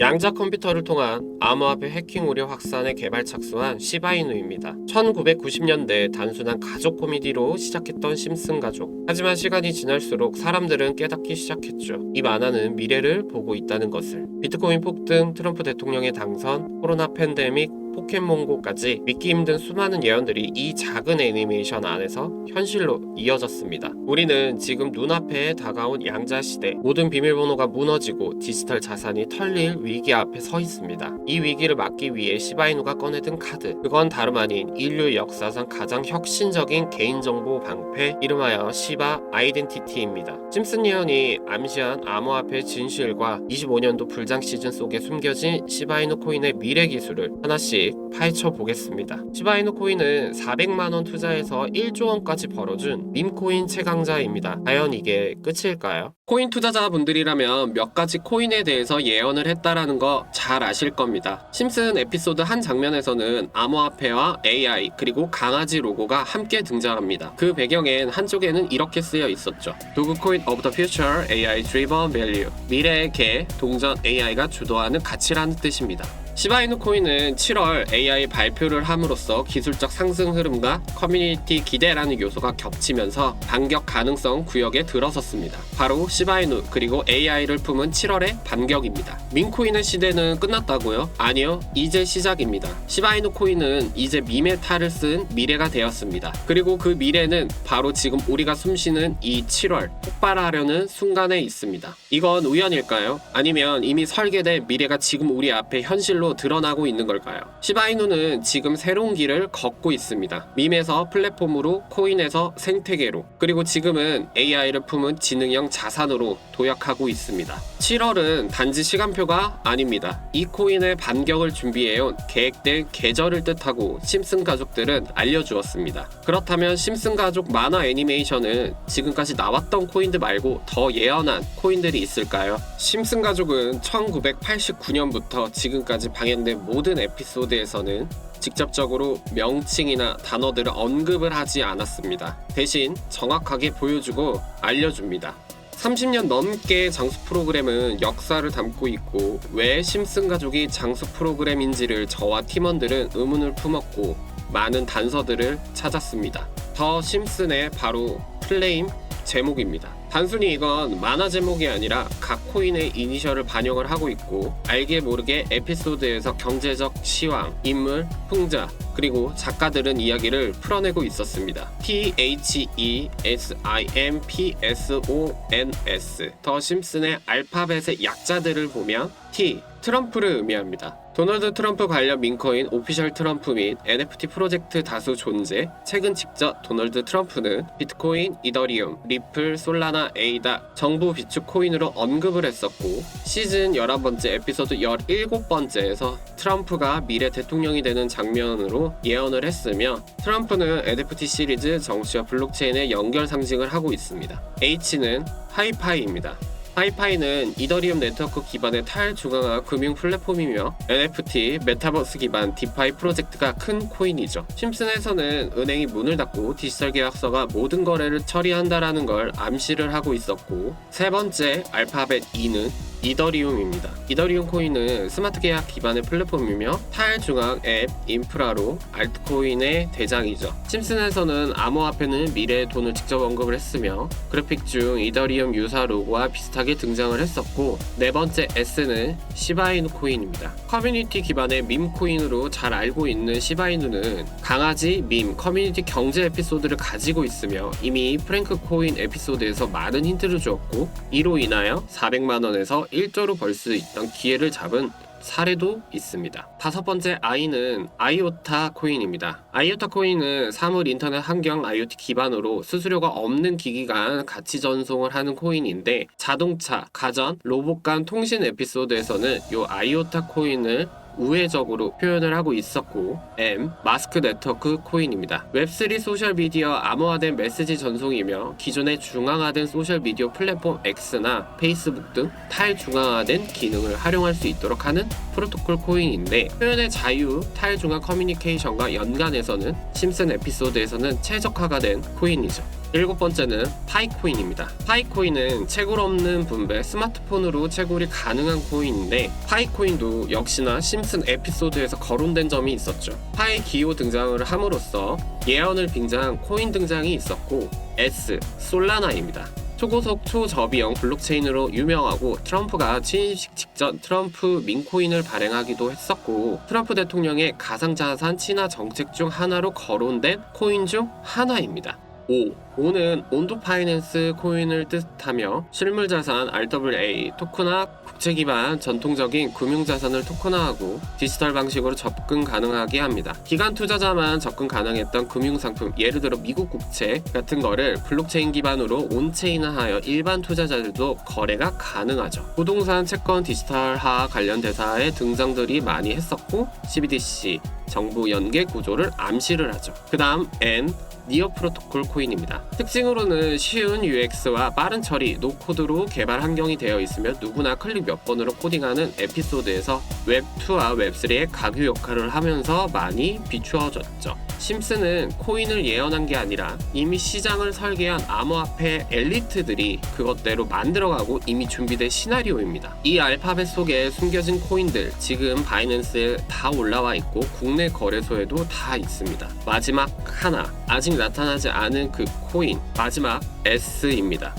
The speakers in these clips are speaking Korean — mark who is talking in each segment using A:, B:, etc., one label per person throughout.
A: 양자 컴퓨터를 통한 암호화폐 해킹 우려 확산에 개발 착수한 시바이누입니다. 1990년대 단순한 가족 코미디로 시작했던 심슨 가족. 하지만 시간이 지날수록 사람들은 깨닫기 시작했죠. 이 만화는 미래를 보고 있다는 것을. 비트코인 폭등, 트럼프 대통령의 당선, 코로나 팬데믹, 포켓몬고까지 믿기 힘든 수많은 예언들이 이 작은 애니메이션 안에서 현실로 이어졌습니다. 우리는 지금 눈앞에 다가온 양자 시대, 모든 비밀번호가 무너지고 디지털 자산이 털릴 위기 앞에 서 있습니다. 이 위기를 막기 위해 시바이누가 꺼내든 카드, 그건 다름 아닌 인류 역사상 가장 혁신적인 개인정보 방패, 이름하여 시바 아이덴티티입니다. 심슨 예언이 암시한 암호화폐 진실과 25년도 불장 시즌 속에 숨겨진 시바이누 코인의 미래 기술을 하나씩 파헤쳐 보겠습니다. 시바이누 코인은 400만 원 투자해서 1조 원까지 벌어준 밈코인 최강자입니다. 과연 이게 끝일까요? 코인 투자자분들이라면 몇 가지 코인에 대해서 예언을 했다라는 거 잘 아실 겁니다. 심슨 에피소드 한 장면에서는 암호화폐와 AI 그리고 강아지 로고가 함께 등장합니다. 그 배경엔 한쪽에는 이렇게 쓰여 있었죠. 도그코인 of the future AI driven value 미래의 개 동전 AI가 주도하는 가치라는 뜻입니다. 시바이누 코인은 7월 AI 발표를 함으로써 기술적 상승 흐름과 커뮤니티 기대라는 요소가 겹치면서 반격 가능성 구역에 들어섰습니다. 바로 시바이누 그리고 AI를 품은 7월의 반격입니다. 민코인의 시대는 끝났다고요? 아니요, 이제 시작입니다. 시바이누 코인은 이제 밈의 탈을 쓴 미래가 되었습니다. 그리고 그 미래는 바로 지금 우리가 숨쉬는 이 7월 폭발하려는 순간에 있습니다. 이건 우연일까요? 아니면 이미 설계된 미래가 지금 우리 앞에 현실로 드러나고 있는 걸까요? 시바이누는 지금 새로운 길을 걷고 있습니다. 밈에서 플랫폼으로 코인에서 생태계로 그리고 지금은 AI를 품은 지능형 자산으로 도약하고 있습니다. 7월은 단지 시간표가 아닙니다. 이 코인의 반격을 준비해온 계획된 계절을 뜻하고 심슨 가족들은 알려주었습니다. 그렇다면 심슨 가족 만화 애니메이션은 지금까지 나왔던 코인들 말고 더 예언한 코인들이 있을까요? 심슨 가족은 1989년부터 지금까지 방영된 모든 에피소드에서는 직접적으로 명칭이나 단어들을 언급을 하지 않았습니다. 대신 정확하게 보여주고 알려줍니다. 30년 넘게 장수 프로그램은 역사를 담고 있고 왜 심슨 가족이 장수 프로그램인지를 저와 팀원들은 의문을 품었고 많은 단서들을 찾았습니다. 더 심슨의 바로 플레임 제목입니다. 단순히 이건 만화 제목이 아니라 각 코인의 이니셜을 반영을 하고 있고 알게 모르게 에피소드에서 경제적 시황, 인물, 풍자, 그리고 작가들은 이야기를 풀어내고 있었습니다. T H E S I M P S O N S 더 심슨의 알파벳의 약자들을 보면 T 트럼프를 의미합니다. 도널드 트럼프 관련 민코인 오피셜 트럼프 및 NFT 프로젝트 다수 존재. 최근 직접 도널드 트럼프는 비트코인, 이더리움, 리플, 솔라나, 에이다, 정부 비축 코인으로 언급을 했었고 시즌 11번째 에피소드 17번째에서 트럼프가 미래 대통령이 되는 장면으로 예언을 했으며 트럼프는 NFT 시리즈 정치와 블록체인의 연결 상징을 하고 있습니다. H는 하이파이입니다. 하이파이는 이더리움 네트워크 기반의 탈중앙화 금융 플랫폼이며 NFT, 메타버스 기반 디파이 프로젝트가 큰 코인이죠. 심슨에서는 은행이 문을 닫고 디지털 계약서가 모든 거래를 처리한다라는 걸 암시를 하고 있었고 세 번째 알파벳 E는 이더리움입니다. 이더리움 코인은 스마트 계약 기반의 플랫폼이며 탈중앙 앱 인프라로 알트코인의 대장이죠. 심슨에서는 암호화폐는 미래의 돈을 직접 언급을 했으며 그래픽 중 이더리움 유사 로고와 비슷하게 등장을 했었고 네 번째 S는 시바이누 코인입니다. 커뮤니티 기반의 밈 코인으로 잘 알고 있는 시바이누는 강아지 밈 커뮤니티 경제 에피소드를 가지고 있으며 이미 프랭크 코인 에피소드에서 많은 힌트를 주었고 이로 인하여 400만 원에서 1조로 벌 수 있던 기회를 잡은 사례도 있습니다. 다섯 번째 I는 아이오타 코인입니다. 아이오타 코인은 사물 인터넷 환경 IoT 기반으로 수수료가 없는 기기 간 가치 전송을 하는 코인인데 자동차, 가전, 로봇 간 통신 에피소드에서는 이 아이오타 코인을 우회적으로 표현을 하고 있었고 M 마스크 네트워크 코인입니다. 웹3 소셜 미디어 암호화된 메시지 전송이며 기존의 중앙화된 소셜 미디어 플랫폼 X나 페이스북 등 탈중앙화된 기능을 활용할 수 있도록 하는 프로토콜 코인인데 표현의 자유, 탈중앙 커뮤니케이션과 연관해서는 심슨 에피소드에서는 최적화가 된 코인이죠. 일곱 번째는 파이코인입니다. 파이코인은 채굴 없는 분배 스마트폰으로 채굴이 가능한 코인인데 파이코인도 역시나 심슨 에피소드에서 거론된 점이 있었죠. 파이 기호 등장을 함으로써 예언을 빙자한 코인 등장이 있었고 S 솔라나입니다. 초고속 초저비용 블록체인으로 유명하고 트럼프가 취임식 직전 트럼프 민코인을 발행하기도 했었고 트럼프 대통령의 가상자산 친화 정책 중 하나로 거론된 코인 중 하나입니다. 5. 5는 온도 파이낸스 코인을 뜻하며 실물 자산 RWA 토크나 국채 기반 전통적인 금융 자산을 토크나하고 디지털 방식으로 접근 가능하게 합니다. 기간 투자자만 접근 가능했던 금융 상품 예를 들어 미국 국채 같은 거를 블록체인 기반으로 온체인화하여 일반 투자자들도 거래가 가능하죠. 부동산 채권 디지털화 관련 대사의 등장들이 많이 했었고 CBDC 정부 연계 구조를 암시를 하죠. 그다음 N 니어 프로토콜 코인입니다. 특징으로는 쉬운 UX와 빠른 처리, 노코드로 개발 환경이 되어 있으며 누구나 클릭 몇 번으로 코딩하는 에피소드에서 웹2와 웹3의 가교 역할을 하면서 많이 비추어졌죠. 심슨은 코인을 예언한 게 아니라 이미 시장을 설계한 암호화폐 엘리트들이 그것대로 만들어가고 이미 준비된 시나리오입니다. 이 알파벳 속에 숨겨진 코인들 지금 바이낸스에 다 올라와 있고 국내 거래소에도 다 있습니다. 마지막 하나 아직 나타나지 않은 그 코인 마지막 S입니다.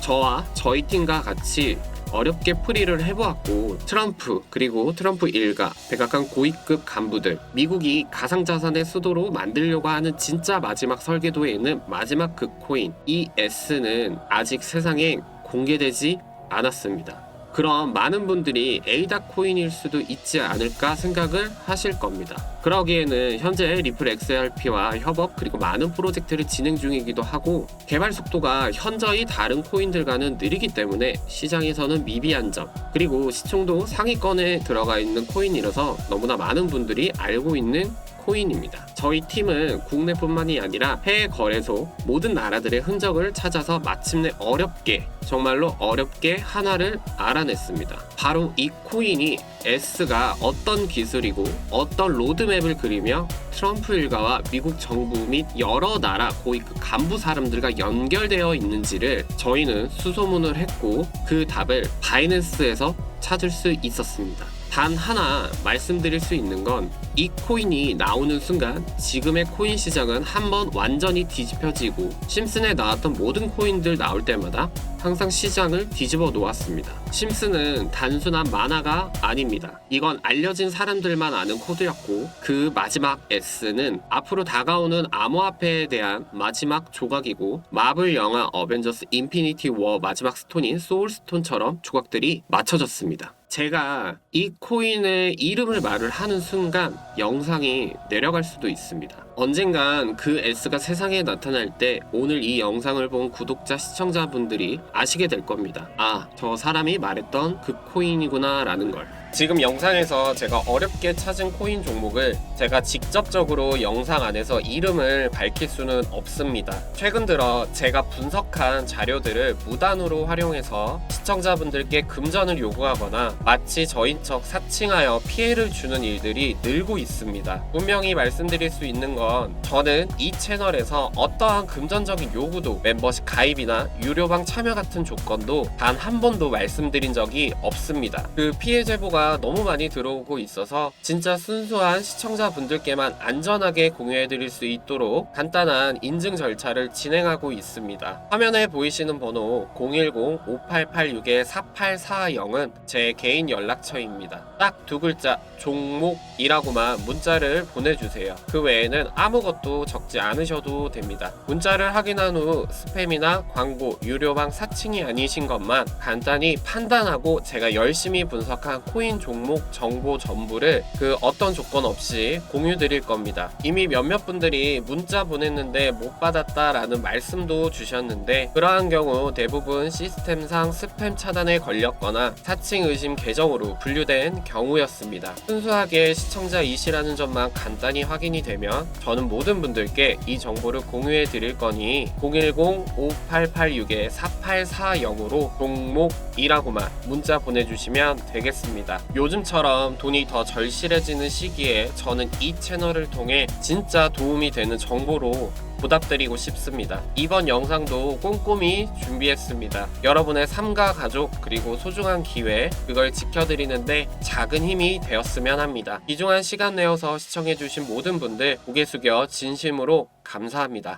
A: 저와 저희 팀과 같이 어렵게 풀이를 해보았고 트럼프 그리고 트럼프 일가 백악관 고위급 간부들 미국이 가상자산의 수도로 만들려고 하는 진짜 마지막 설계도에는 마지막 그 코인 ES는 아직 세상에 공개되지 않았습니다. 그럼 많은 분들이 에이다 코인일 수도 있지 않을까 생각을 하실 겁니다. 그러기에는 현재 리플 XRP와 협업 그리고 많은 프로젝트를 진행 중이기도 하고 개발 속도가 현저히 다른 코인들과는 느리기 때문에 시장에서는 미비한 점 그리고 시총도 상위권에 들어가 있는 코인이라서 너무나 많은 분들이 알고 있는 코인입니다. 저희 팀은 국내뿐만이 아니라 해외 거래소 모든 나라들의 흔적을 찾아서 마침내 어렵게 정말로 어렵게 하나를 알아냈습니다. 바로 이 코인이 S가 어떤 기술이고 어떤 로드맵을 그리며 트럼프 일가와 미국 정부 및 여러 나라 고위급 간부 사람들과 연결되어 있는지를 저희는 수소문을 했고 그 답을 바이낸스에서 찾을 수 있었습니다. 단 하나 말씀드릴 수 있는 건 이 코인이 나오는 순간 지금의 코인 시장은 한번 완전히 뒤집혀지고 심슨에 나왔던 모든 코인들 나올 때마다 항상 시장을 뒤집어 놓았습니다. 심슨은 단순한 만화가 아닙니다. 이건 알려진 사람들만 아는 코드였고 그 마지막 S는 앞으로 다가오는 암호화폐에 대한 마지막 조각이고 마블 영화 어벤져스 인피니티 워 마지막 스톤인 소울스톤처럼 조각들이 맞춰졌습니다. 제가 이 코인의 이름을 말을 하는 순간 영상이 내려갈 수도 있습니다. 언젠간 그 S가 세상에 나타날 때 오늘 이 영상을 본 구독자 시청자분들이 아시게 될 겁니다. 아, 저 사람이 말했던 그 코인이구나 라는 걸. 지금 영상에서 제가 어렵게 찾은 코인 종목을 제가 직접적으로 영상 안에서 이름을 밝힐 수는 없습니다. 최근 들어 제가 분석한 자료들을 무단으로 활용해서 시청자분들께 금전을 요구하거나 마치 저 인척 사칭하여 피해를 주는 일들이 늘고 있습니다. 분명히 말씀드릴 수 있는 건 저는 이 채널에서 어떠한 금전적인 요구도 멤버십 가입이나 유료방 참여 같은 조건도 단 한 번도 말씀드린 적이 없습니다. 그 피해 제보가 너무 많이 들어오고 있어서 진짜 순수한 시청자분들께만 안전하게 공유해드릴 수 있도록 간단한 인증 절차를 진행하고 있습니다. 화면에 보이시는 번호 010-5886-4840은 제 개인 연락처입니다. 딱 두 글자 종목이라고만 문자를 보내주세요. 그 외에는 아무것도 적지 않으셔도 됩니다. 문자를 확인한 후 스팸이나 광고, 유료방 사칭이 아니신 것만 간단히 판단하고 제가 열심히 분석한 코인 종목 정보 전부를 그 어떤 조건 없이 공유 드릴 겁니다. 이미 몇몇 분들이 문자 보냈는데 못 받았다라는 말씀도 주셨는데 그러한 경우 대부분 시스템상 스팸 차단에 걸렸거나 사칭 의심 계정으로 분류 된 경우였습니다. 순수하게 시청자 이시라는 점만 간단히 확인이 되면 저는 모든 분들께 이 정보를 공유해 드릴 거니 010-5886-4840으로 종목이라고만 문자 보내주시면 되겠습니다. 요즘처럼 돈이 더 절실해지는 시기에 저는 이 채널을 통해 진짜 도움이 되는 정보로 보답드리고 싶습니다. 이번 영상도 꼼꼼히 준비했습니다. 여러분의 삶과 가족 그리고 소중한 기회 그걸 지켜드리는데 작은 힘이 되었으면 합니다. 귀중한 시간 내어서 시청해주신 모든 분들 고개 숙여 진심으로 감사합니다.